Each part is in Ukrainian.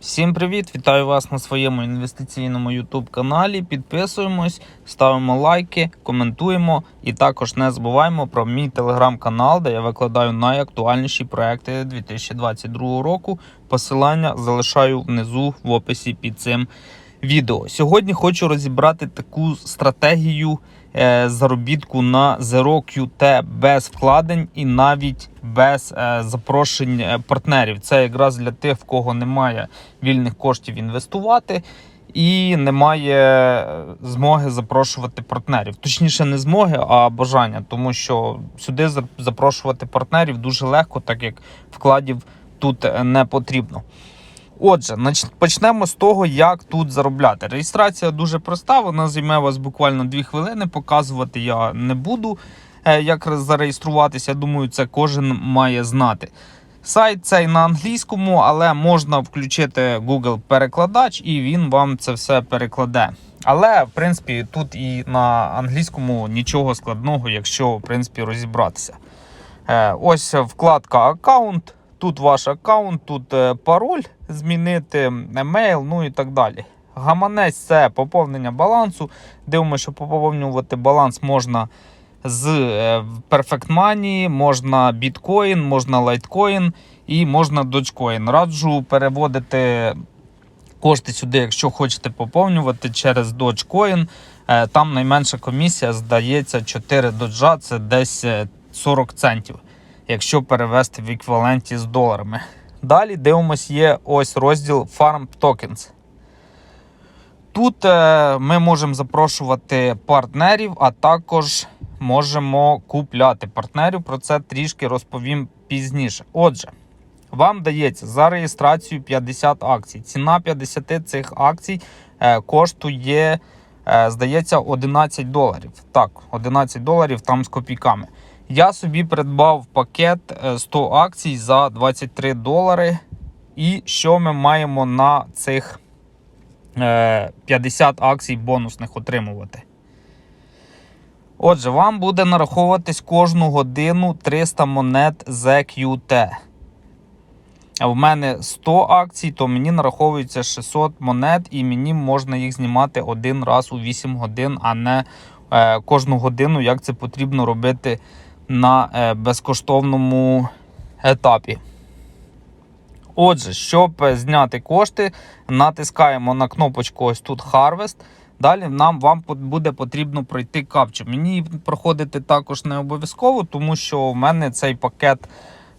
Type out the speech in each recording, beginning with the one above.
Всім привіт! Вітаю вас на своєму інвестиційному YouTube каналі. Підписуємось, ставимо лайки, коментуємо і також не забуваємо про мій телеграм-канал, де я викладаю найактуальніші проекти 2022 року. Посилання залишаю внизу в описі під цим відео. Сьогодні хочу розібрати таку стратегію е, заробітку на Zero QT без вкладень і навіть без е, запрошень е, партнерів. Це якраз для тих, в кого немає вільних коштів інвестувати. І немає змоги запрошувати партнерів. Точніше, не змоги, а бажання, тому що сюди за- запрошувати партнерів дуже легко, так як вкладів тут не потрібно. Отже, почнемо з того, як тут заробляти. Реєстрація дуже проста, вона займе вас буквально 2 хвилини. Показувати я не буду, е, як зареєструватися. Думаю, це кожен має знати. Сайт цей на англійському, але можна включити Google перекладач і він вам це все перекладе. Але в принципі тут і на англійському нічого складного, якщо в принципі розібратися. Е, Ось вкладка аккаунт. Тут ваш аккаунт, тут е, пароль змінити, емейл, ну і так далі. Гаманець це поповнення балансу. Дивимося, що поповнювати баланс можна з е, Perfect Money, можна біткоін, можна лайткоін і можна Dogecoin. Раджу переводити кошти сюди, якщо хочете поповнювати через Dogecoin. Е, Там найменша комісія здається 4 доджа, це десь е, 40 центів, якщо перевести в еквіваленті з доларами. Далі дивимось, є ось розділ Farm Tokens. Тут е, ми можемо запрошувати партнерів, а також можемо купляти партнерів. Про це трішки розповім пізніше. Отже, вам дається за реєстрацію 50 акцій. Ціна 50 цих акцій е, коштує, е, здається, 11 доларів. Так, 11 доларів там з копійками. Я собі придбав пакет е, 100 акцій за 23 долари. І що ми маємо на цих е, 50 акцій бонусних отримувати? Отже, вам буде нараховуватись кожну годину 300 монет ZQT. А в мене 100 акцій, то мені нараховується 600 монет, і мені можна їх знімати один раз у 8 годин, а не е, кожну годину, як це потрібно робити на е, безкоштовному етапі. Отже, щоб зняти кошти, натискаємо на кнопочку ось тут Harvest. Далі нам вам буде потрібно пройти капчу. Мені проходити також не обов'язково, тому що в мене цей пакет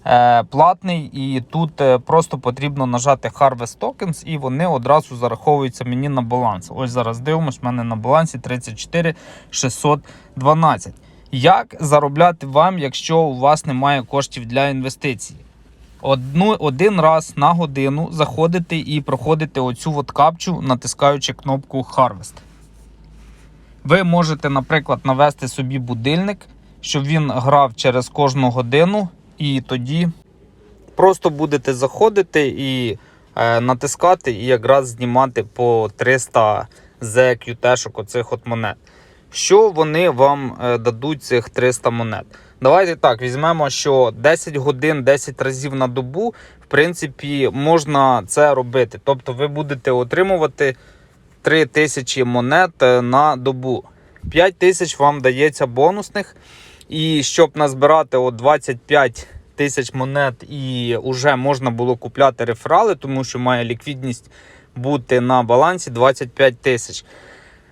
е, платний, і тут е, просто потрібно нажати Harvest Tokens, і вони одразу зараховуються мені на баланс. Ось зараз дивимось, в мене на балансі 34 612. Як заробляти вам, якщо у вас немає коштів для інвестицій? Одну, один раз на годину заходите і проходите оцю от капчу, натискаючи кнопку Harvest. Ви можете, наприклад, навести собі будильник, щоб він грав через кожну годину, і тоді просто будете заходити і е, натискати, і якраз знімати по 300 ZQT-шок оцих от монет. Що вони вам е, дадуть цих 300 монет? Давайте так, візьмемо, що 10 годин, 10 разів на добу, в принципі, можна це робити. Тобто ви будете отримувати 3000 монет е, на добу. 5000 вам дається бонусних. І щоб назбирати от 25 тисяч монет і вже можна було купляти реферали, тому що має ліквідність бути на балансі 25 тисяч.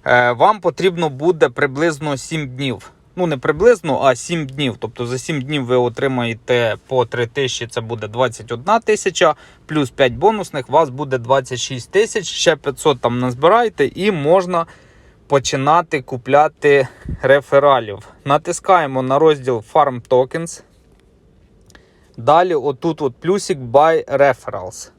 Е, Вам потрібно буде приблизно 7 днів. Ну, не приблизно, а 7 днів. Тобто за 7 днів ви отримаєте по 3 тисячі, це буде 21 тисяча, плюс 5 бонусних, у вас буде 26 тисяч, ще 500 там назбираєте і можна починати купляти рефералів. Натискаємо на розділ Farm Tokens. Далі, отут от плюсик Buy Referrals.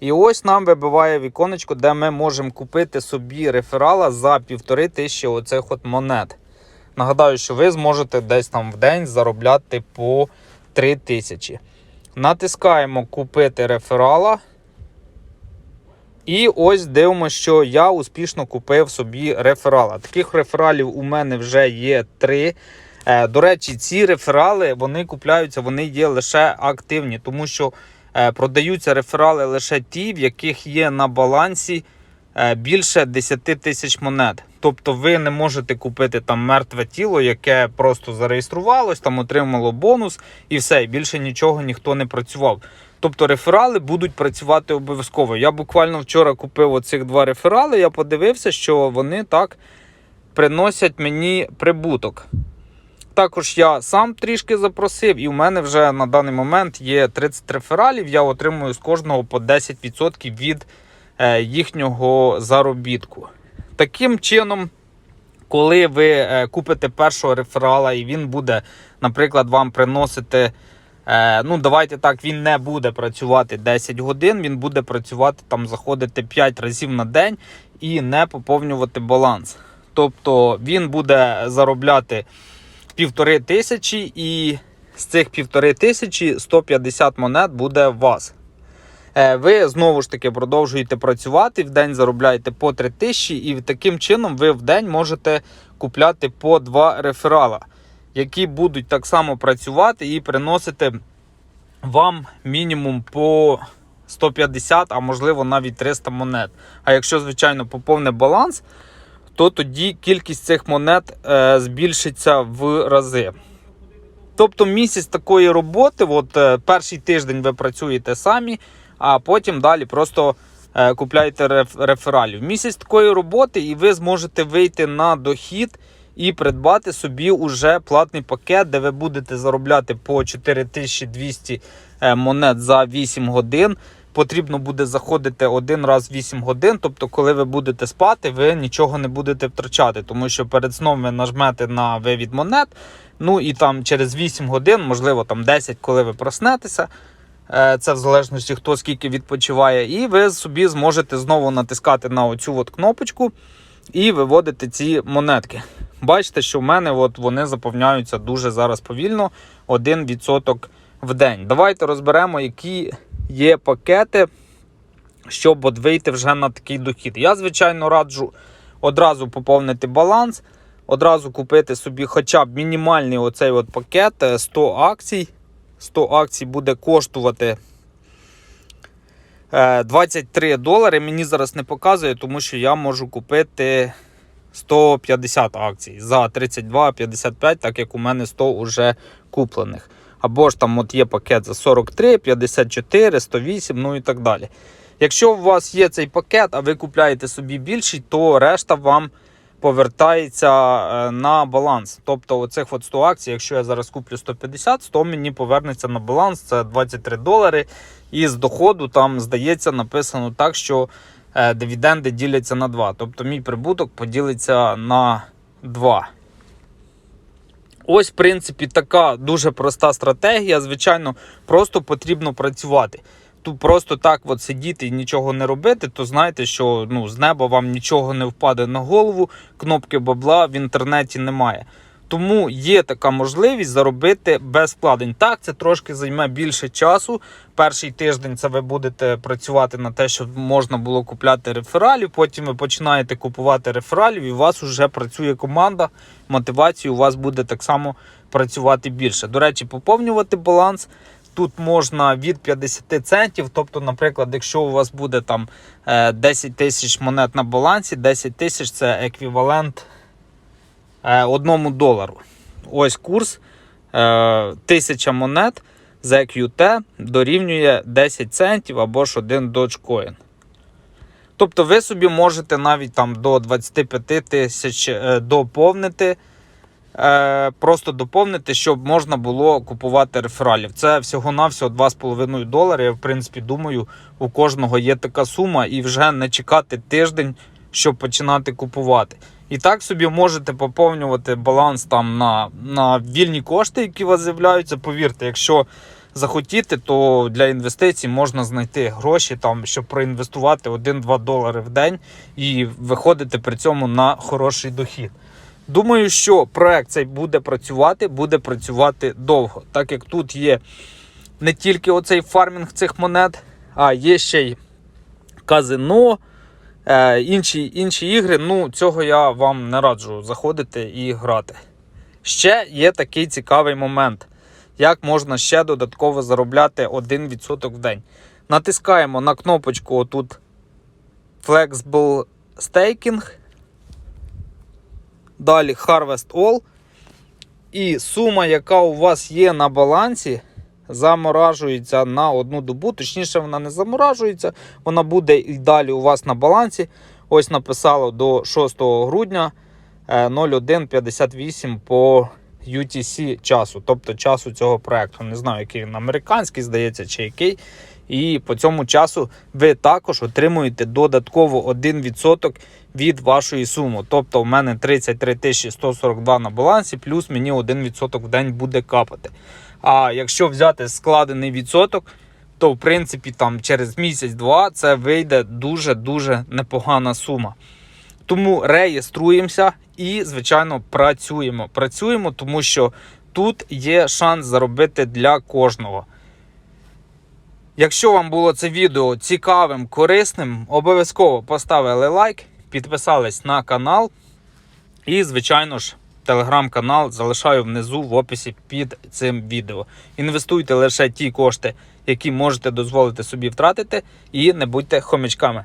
І ось нам вибиває віконечко, де ми можемо купити собі реферала за півтори тисячі оцих от монет. Нагадаю, що ви зможете десь там в день заробляти по 3 тисячі. Натискаємо купити реферала. І ось дивимося, що я успішно купив собі реферала. Таких рефералів у мене вже є три. Е, До речі, ці реферали вони купляються, вони є лише активні, тому що продаються реферали лише ті, в яких є на балансі е, більше 10 тисяч монет. Тобто ви не можете купити там мертве тіло, яке просто зареєструвалось, там отримало бонус і все, більше нічого ніхто не працював. Тобто реферали будуть працювати обов'язково. Я буквально вчора купив оцих два реферали, я подивився, що вони так приносять мені прибуток. Також я сам трішки запросив, і в мене вже на даний момент є 30 рефералів. Я отримую з кожного по 10% від е, їхнього заробітку. Таким чином, коли ви е, купите першого реферала, і він буде, наприклад, вам приносити. Е, ну, давайте так, він не буде працювати 10 годин, він буде працювати там, заходити 5 разів на день і не поповнювати баланс. Тобто він буде заробляти півтори тисячі, і з цих півтори тисячі 150 монет буде у вас. Е, Ви знову ж таки продовжуєте працювати, в день заробляєте по 3 тисячі, і таким чином ви в день можете купляти по 2 реферала, які будуть так само працювати і приносити вам мінімум по 150, а можливо навіть 300 монет. А якщо, звичайно, поповне баланс, то тоді кількість цих монет е, збільшиться в рази. Тобто місяць такої роботи, от е, перший тиждень ви працюєте самі, а потім далі просто е, купляєте реф, рефералів. Місяць такої роботи, і ви зможете вийти на дохід і придбати собі уже платний пакет, де ви будете заробляти по 4200 е, монет за 8 годин. Потрібно буде заходити один раз в 8 годин. Тобто, коли ви будете спати, ви нічого не будете втрачати, тому що перед сном ви нажмете на вивід монет. Ну і там через 8 годин, можливо, там 10, коли ви проснетеся. е, Це в залежності хто скільки відпочиває, і ви собі зможете знову натискати на оцю от кнопочку і виводити ці монетки. Бачите, що в мене от вони заповняються дуже зараз повільно, 1% в день. Давайте розберемо, які є пакети, щоб от вийти вже на такий дохід. Я, звичайно, раджу одразу поповнити баланс, одразу купити собі хоча б мінімальний оцей от пакет е, 100 акцій. 100 акцій буде коштувати е, 23 долари. Мені зараз не показує, тому що я можу купити 150 акцій за 32,55, так як у мене 100 вже куплених. Або ж там от є пакет за 43, 54, 108, ну і так далі. Якщо у вас є цей пакет, а ви купляєте собі більший, то решта вам повертається е, на баланс. Тобто оцих от 100 акцій, якщо я зараз куплю 150, 100 мені повернеться на баланс, це 23 долари. І з доходу там, здається, написано так, що е, дивіденди діляться на 2. Тобто мій прибуток поділиться на 2. Ось, в принципі, така дуже проста стратегія. Звичайно, просто потрібно працювати. Тут просто так от сидіти і нічого не робити, то знаєте, що ну, з неба вам нічого не впаде на голову, кнопки бабла в інтернеті немає. Тому є така можливість заробити без вкладень. Так, це трошки займе більше часу. Перший тиждень це ви будете працювати на те, щоб можна було купляти рефералів. Потім ви починаєте купувати рефералів, і у вас вже працює команда. Мотивація у вас буде так само працювати більше. До речі, поповнювати баланс. Тут можна від 50 центів. Тобто, наприклад, якщо у вас буде там е, 10 тисяч монет на балансі, 10 тисяч це еквівалент е, одному долару. Ось курс е, 1000 монет за EQT дорівнює 10 центів або ж 1 Dogecoin. Тобто ви собі можете навіть там до 25 тисяч е, доповнити. Е, просто доповнити, щоб можна було купувати рефералів. Це всього-навсього 2,5 долари. Я в принципі думаю, у кожного є така сума, і вже не чекати тиждень, щоб починати купувати. І так собі можете поповнювати баланс там на, на вільні кошти, які у вас з'являються. Повірте, якщо захотіти, то для інвестицій можна знайти гроші, там, щоб проінвестувати 1-2 долари в день і виходити при цьому на хороший дохід. Думаю, що проект цей буде працювати, буде працювати довго, так як тут є не тільки оцей фармінг цих монет, а є ще й казино, е, інші, інші ігри. Ну, цього я вам не раджу заходити і грати. Ще є такий цікавий момент. як можна ще додатково заробляти 1% в день. Натискаємо на кнопочку отут Flexible Staking. Далі Harvest All. І сума, яка у вас є на балансі, заморажується на одну добу. Точніше, вона не заморажується, вона буде і далі у вас на балансі. Ось написало до 6 грудня е, 01.58 по UTC часу, тобто часу цього проекту. Не знаю, який він американський, здається, чи який. І по цьому часу ви також отримуєте додатково 1% від вашої суми. Тобто, в мене 33 142 на балансі, плюс мені 1% в день буде капати. А якщо взяти складений відсоток, то в принципі там через місяць-два це вийде дуже-дуже непогана сума. Тому реєструємося і, звичайно, працюємо. Працюємо, тому що тут є шанс заробити для кожного. Якщо вам було це відео цікавим, корисним, обов'язково поставили лайк, підписались на канал. І, звичайно ж, телеграм-канал залишаю внизу в описі під цим відео. Інвестуйте лише ті кошти, які можете дозволити собі втратити, і не будьте хомячками.